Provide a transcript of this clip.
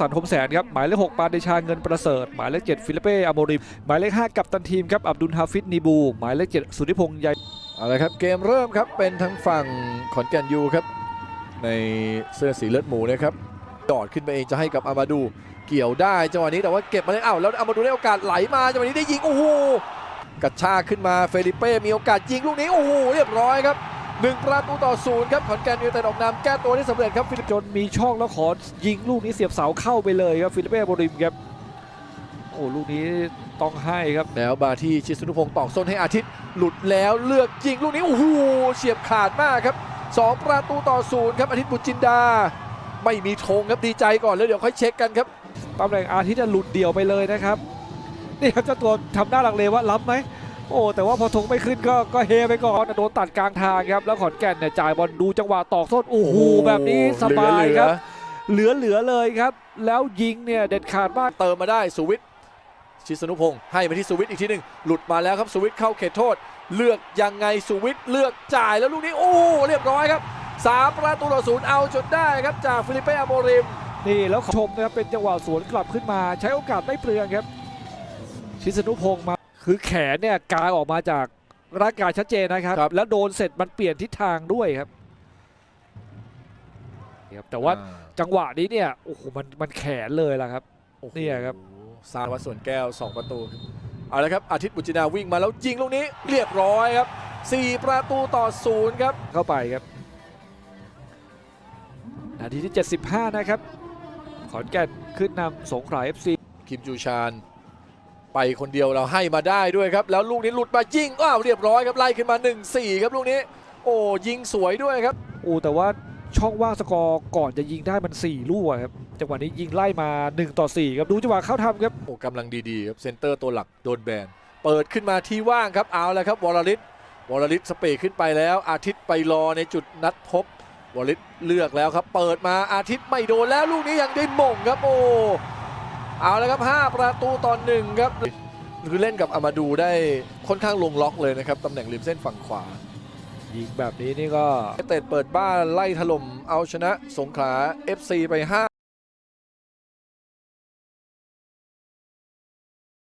สันทมแสนครับหมายเลข6ปานเดชาเงินประเสริฐ หมายเลข7ฟิลิเป้อโมริมหมายเลข5กัปตันทีมครับอับดุลฮาฟิดนีบู หมายเลข7สุธิพงษ์ใยเอาละครับเกมเริ่มครับเป็นทั้งฝั่งขอนแก่นยูครับ ในเสื้อสีเลือดหมูนะครับดอดขึ้นไปเองจะให้กับอามาดู เกี่ยวได้จังหวะนี้แต่ว่าเก็บมาเลยอ้าวแล้วอามาดูได้โอกาสไหลมาจังหวะนี้ได้ยิงโอ้โหกระชากขึ้นมาเฟลิเป้มีโอกาสยิงลูกนี้โอ้โหเรียบร้อยครับ หนึ่งประตูต่อศูนย์ครับขอนแก่นยูไนเต็ดออกนำแก้ตัวได้สำเร็จครับฟิลิปจนมีช่องแล้วขอยิงลูกนี้เสียบเสาเข้าไปเลยครับฟิลิเป้อโมริมครับโอ้ลูกนี้ต้องให้ครับแล้วมาที่ชิสุนุพงศ์ตอกส้นให้อาทิตย์หลุดแล้วเลือกยิงลูกนี้โอ้โหเฉียบขาดมากครับสองประตูต่อศูนย์ครับอาทิตย์บุตรจินดา ไม่มีธงครับดีใจก่อนแล้วเดี๋ยวค่อยเช็คกันครับตำแหน่งอาทิตย์จะหลุดเดี่ยวไปเลยนะครับนี่ครับเจ้าตัวทำหน้าหลังเลว่าล้ำไหม โอ้แต่ว่าพอธงไม่ขึ้นก็ก็เฮไปก่อนโดนตัดกลางทางครับแล้วขอนแก่นเนี่ยจ่ายบอลดูจังหวะตอกส้นโอ้โหแบบนี้สบายครับ เหลือเหลือๆเลยครับ แล้วยิงเนี่ยเด็ดขาดมากเติมมาได้สุวิทย์ชิสนุพงศ์ให้มาที่สุวิทย์อีกทีหนึ่งหลุดมาแล้วครับสุวิทย์เข้าเขตโทษ เลือกยังไงสุวิทย์เลือกจ่ายแล้วลูกนี้โอ้เรียบร้อยครับสามประตูต่อศูนย์เอาจนได้ครับจากฟิลิปเป้อโมริมนี่แล้วชมนะครับเป็นจังหวะสวนกลับขึ้นมาใช้โอกาสไม่เปลืองครับ ชิสนุพงศ์มา คือแขนเนี่ยกางออกมาจากร่างกายชัดเจนนะครับครับแล้วโดนเสร็จมันเปลี่ยนทิศทางด้วยครับครับแต่ว่าจังหวะนี้เนี่ยโอ้โหมันมันแขนเลยล่ะครับโอ้โหเนี่ยครับสารวัตรสวนแก้ว 2 ประตูครับเอาละครับอาทิตย์บุญจินดาวิ่งมาแล้วยิงลูกนี้เรียบร้อยครับ 4 ประตูต่อศูนย์ครับเข้าไปครับนาทีที่ 75 นะครับขอนแก่นขึ้นนำสงขลา FC คิมจูชาน ไปคนเดียวเราให้มาได้ด้วยครับ แล้วลูกนี้หลุดมายิงอ้าวเรียบร้อยครับไล่ขึ้นมา 1-4 ครับลูกนี้ โอ้ยิงสวยด้วยครับโอ้แต่ว่าช่องว่างสกอร์ก่อนจะยิงได้มัน 4 ลูกอะครับจังหวะนี้ยิงไล่มา 1 ต่อ 4 ครับดูจังหวะเข้าทำครับโอ้กำลังดีๆครับเซนเตอร์ตัวหลักโดนแบนเปิดขึ้นมาที่ว่างครับเอาแล้วครับวรลิตวรลิตสเปรย์ขึ้นไปแล้ว อาทิตย์ไปรอในจุดนัดพบวรลิตเลือกแล้วครับ เปิดมาอาทิตย์ไม่โดนแล้วลูกนี้ยังได้หม่งครับโอ้ เอาแล้วครับ 5 ประตูต่อหนึ่งครับคือเล่นกับอามาดูได้ค่อนข้างลงล็อกเลยนะครับตำแหน่งริมเส้นฝั่งขวายิงแบบนี้นี่ก็เตดเปิดบ้านไล่ถล่มเอาชนะสงขลา FC ไป 5